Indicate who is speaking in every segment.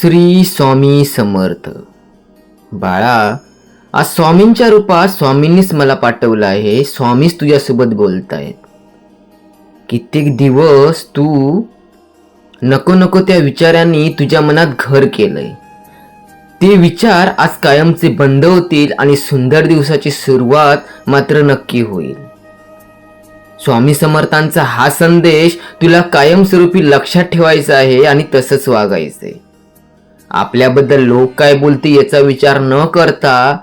Speaker 1: श्री स्वामी समर्थ. बाळा आज स्वामींच्या रूपात स्वामींनीच मला पाठवलं आहे. स्वामीच तुझ्यासोबत बोलत आहेत कित्येक दिवस तू नको नको त्या विचारांनी तुझ्या मनात घर केलंय. ते विचार आज कायमचे बंद होतील आणि सुंदर दिवसाची सुरुवात मात्र नक्की होईल. स्वामी समर्थांचा हा संदेश तुला कायमस्वरूपी लक्षात ठेवायचा आहे आणि तसंच वागायचंय. आपल्याबद्दल लोक काय बोलते याचा विचार न करता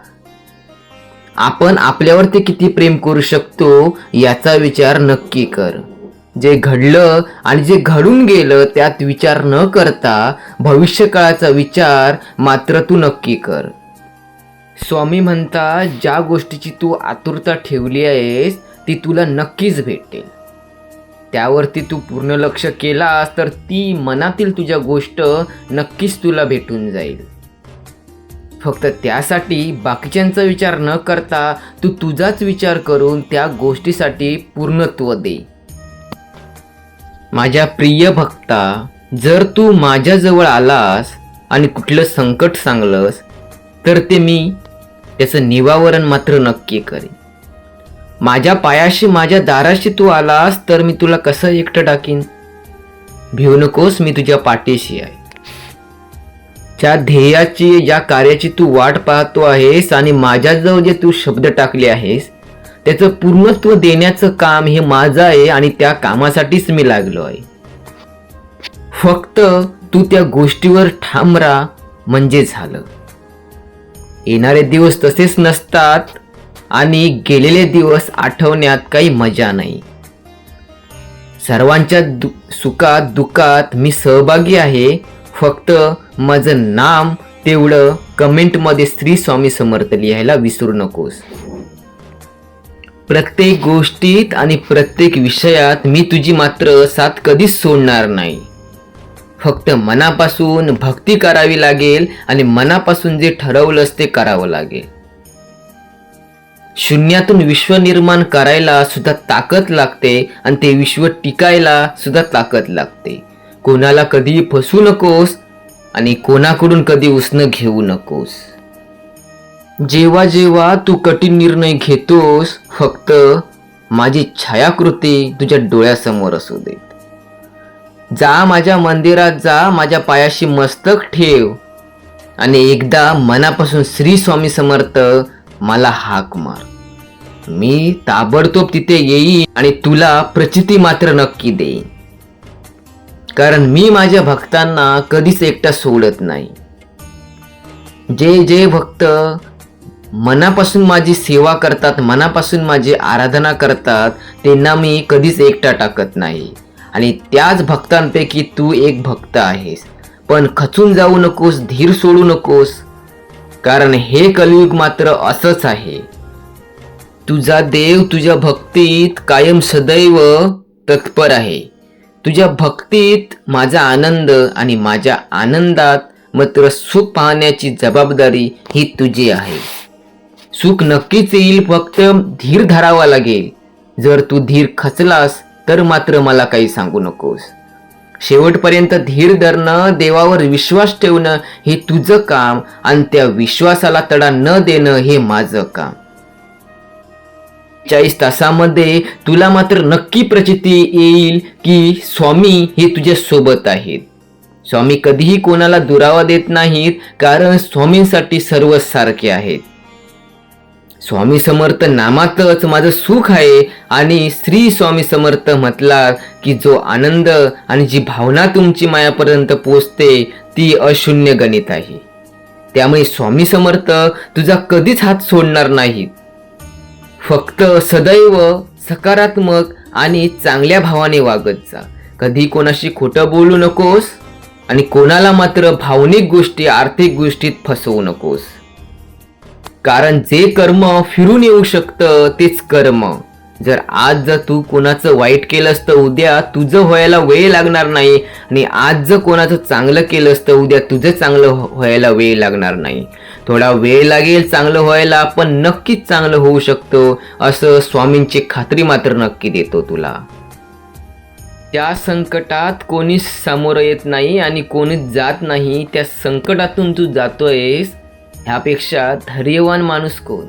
Speaker 1: आपण आपल्यावरती किती प्रेम करू शकतो याचा विचार नक्की कर. जे घडलं आणि जे घडून गेलं त्यात विचार न करता भविष्यकाळाचा विचार मात्र तू नक्की कर. स्वामी म्हणता ज्या गोष्टीची तू आतुरता ठेवली आहेस ती तुला नक्कीच भेटेल. त्यावरती तू पूर्ण लक्ष केलास तर ती मनातील तुझ्या गोष्ट नक्कीच तुला भेटून जाईल. फक्त त्यासाठी बाकीच्यांचा विचार न करता तू तुझाच विचार करून त्या गोष्टीसाठी पूर्णत्व दे. माझ्या प्रिय भक्ता जर तू माझ्याजवळ आलास आणि कुठलं संकट सांगलंस तर ते मी त्याचं निवारण मात्र नक्की करेन. माझ्या पायाशी माझ्या दाराशी तू आलास तर मी तुला कसं एकटं टाकीन? भिवू नकोस मी तुझ्या पाठीशी आहे. ज्या ध्येयाची ज्या कार्याची तू वाट पाहतो आहेस आणि माझ्याजवळ जे तू शब्द टाकले आहेस त्याचं पूर्णत्व देण्याचं काम हे माझं आहे आणि त्या कामासाठीच मी लागलो आहे. फक्त तू त्या गोष्टीवर ठाम राहा म्हणजे झालं. येणारे दिवस तसेच नसतात आणि गेलेले दिवस आठवण्यात काही मजा नाही. सर्वांच्या दु सुखात दुःखात मी सहभागी आहे. फक्त माझं नाम तेवढं कमेंटमध्ये श्री स्वामी समर्थ लिहायला विसरू नकोस. प्रत्येक गोष्टीत आणि प्रत्येक विषयात मी तुझी मात्र साथ कधीच सोडणार नाही. फक्त मनापासून भक्ती करावी लागेल आणि मनापासून जे ठरवलंस ते करावं लागेल. शून्यातून विश्व निर्माण करायला सुद्धा ताकद लागते आणि ते विश्व टिकायला सुद्धा ताकद लागते. कोणाला कधी फसू नकोस आणि कोणाकडून कधी उसणं घेऊ नकोस. जेव्हा जेव्हा तू कठीण निर्णय घेतोस फक्त माझी छायाकृती तुझ्या डोळ्यासमोर असू देत. जा माझ्या मंदिरात जा माझ्या पायाशी मस्तक ठेव. आणि एकदा मनापासून श्री स्वामी समर्थ मला हाक मार. मी ताबडतोब तिथे येईन आणि तुला प्रचिती मात्र नक्की देईन. कारण मी माझ्या भक्तांना कधीच एकटा सोडत नाही. जे जे भक्त मनापासून माझी सेवा करतात मनापासून माझी आराधना करतात त्यांना मी कधीच एकटा टाकत नाही. आणि त्याच भक्तांपैकी तू एक भक्त आहेस. पण खचून जाऊ नकोस धीर सोडू नकोस. कारण हे कलियुग मात्र असंच आहे. तुझा देव तुझ्या भक्तीत कायम सदैव तत्पर आहे. तुझ्या भक्तीत माझा आनंद आणि माझ्या आनंदात मात्र सुख पाहण्याची जबाबदारी ही तुझी आहे. सुख नक्कीच येईल फक्त धीर धरावा लागेल. जर तू धीर खचलास तर मात्र मला काही सांगू नकोस. शेवटपर्यंत धीर धरणं देवावर विश्वास ठेवणं हे तुझं काम आणि त्या विश्वासाला तडा न देणं हे माझं काम. चाळीस तासामध्ये तुला मात्र नक्की प्रचिती येईल की स्वामी हे तुझ्या सोबत आहेत. स्वामी कधीही कोणाला दुरावा देत नाहीत कारण स्वामींसाठी सर्व सारखे आहेत. स्वामी समर्थ नामातच माझं सुख आहे आणि श्री स्वामी समर्थ म्हटला की जो आनंद आणि जी भावना तुमची मायापर्यंत पोचते ती अशून्य गणित आहे. त्यामुळे स्वामी समर्थ तुझा कधीच हात सोडणार नाहीत. फक्त सदैव सकारात्मक आणि चांगल्या भावाने वागत जा. कधी कोणाशी खोटं बोलू नकोस आणि कोणाला मात्र भावनिक गोष्टी आर्थिक गोष्टीत फसवू नकोस. कारण जे कर्म फिरून येऊ शकतं तेच कर्म. जर आज जर तू कोणाचं वाईट केलं असतं उद्या तुझं व्हायला वेळ लागणार नाही आणि आज जर कोणाचं चांगलं केलं असतं उद्या तुझं चांगलं व्हायला वेळ लागणार नाही. थोडा वेळ लागेल चांगलं व्हायला पण नक्कीच चांगलं होऊ शकतो असं स्वामींची खात्री मात्र नक्की देतो तुला. त्या संकटात कोणीच सामोरं येत नाही आणि कोणीच जात नाही त्या संकटातून तू जातोयस ह्यापेक्षा धैर्यवान माणूस कोण?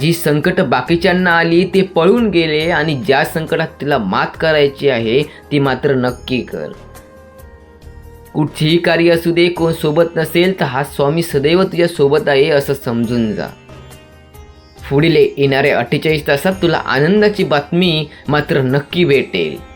Speaker 1: जी संकट बाकीच्यांना आली ते पळून गेले आणि ज्या संकटात तिला मात करायची आहे ती मात्र नक्की कर. कुठचेही कार्य असू दे कोण सोबत नसेल तर हा स्वामी सदैव तुझ्या सोबत आहे असं समजून जा. पुढील येणाऱ्या अठ्ठेचाळीस तासात तुला आनंदाची बातमी मात्र नक्की भेटेल.